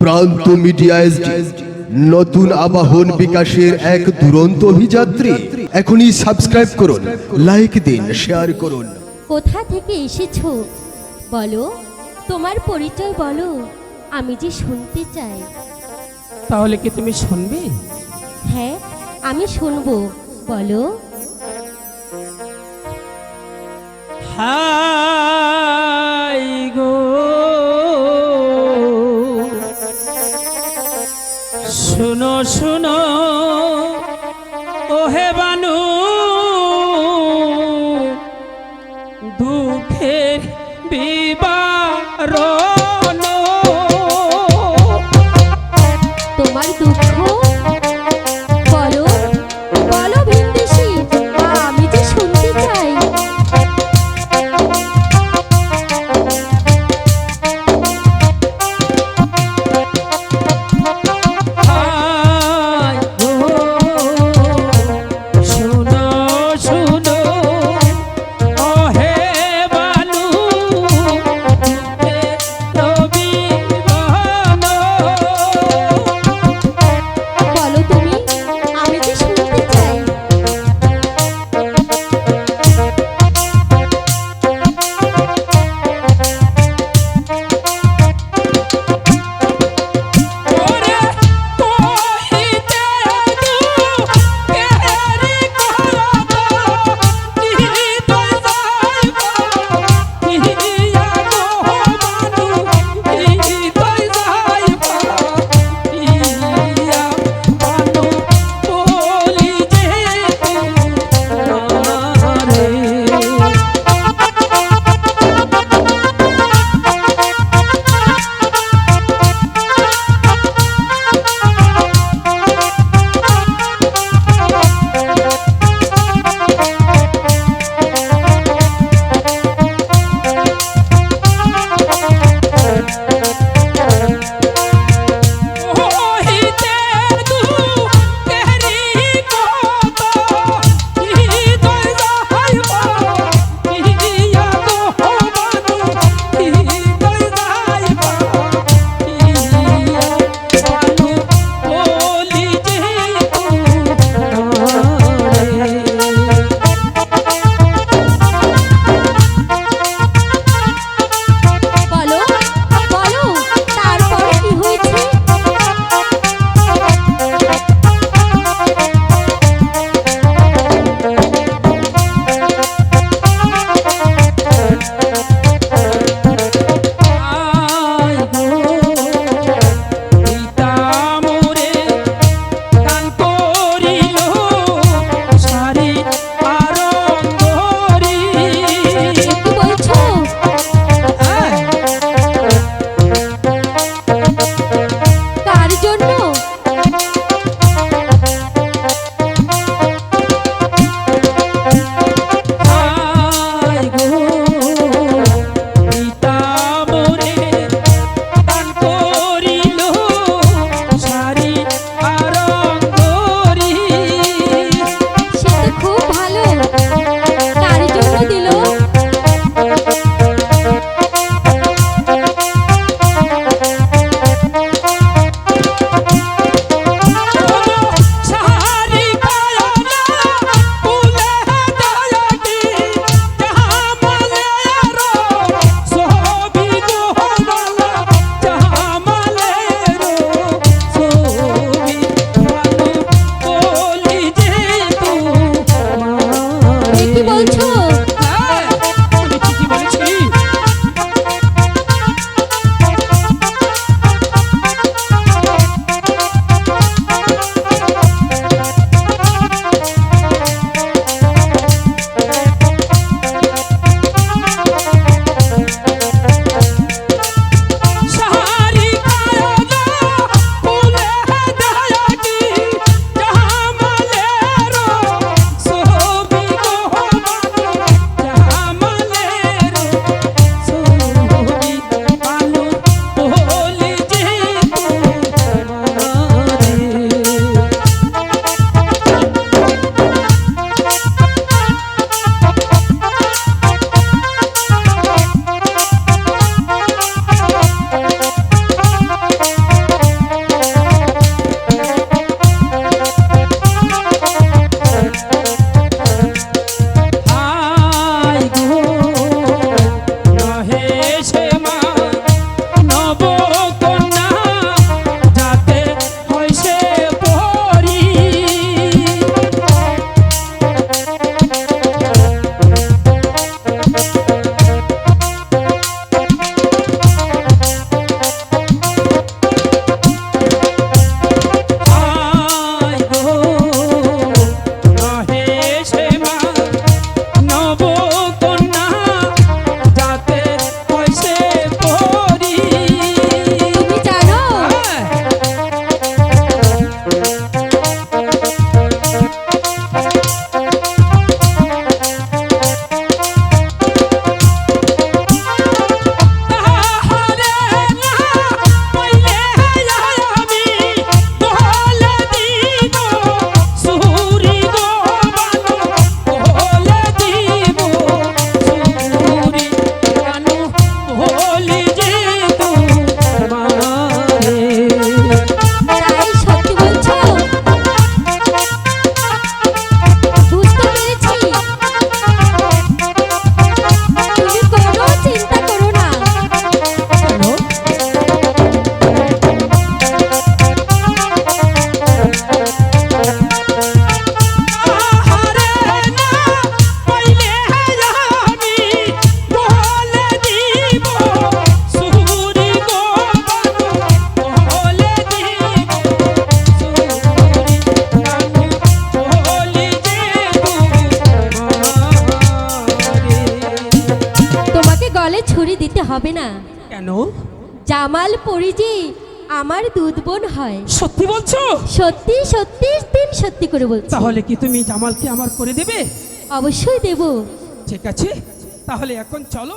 প্রান্ত media SD নতুন আবাহন বিকাশের এক দুরন্ত অভিযাত্রী। এখনই সাবস্ক্রাইব করুন লাইক দিন শেয়ার করুন। কোথা থেকে এসেছ? বলো তোমার পরিচয় বলো আমি যে শুনতে চাই। তাহলে কি তুমি শুনবে? হ্যাঁ আমি শুনব বলো। Hi carro. হবে না। কেন? জামাল পরিজি আমার দুধ বোন হয়। সত্যি বলছো? সত্যি সত্যি তিন সত্যি করে বলছো। তাহলে কি তুমি জামালকে আমার করে দেবে? অবশ্যই দেব। ঠিক আছে তাহলে এখন চলো।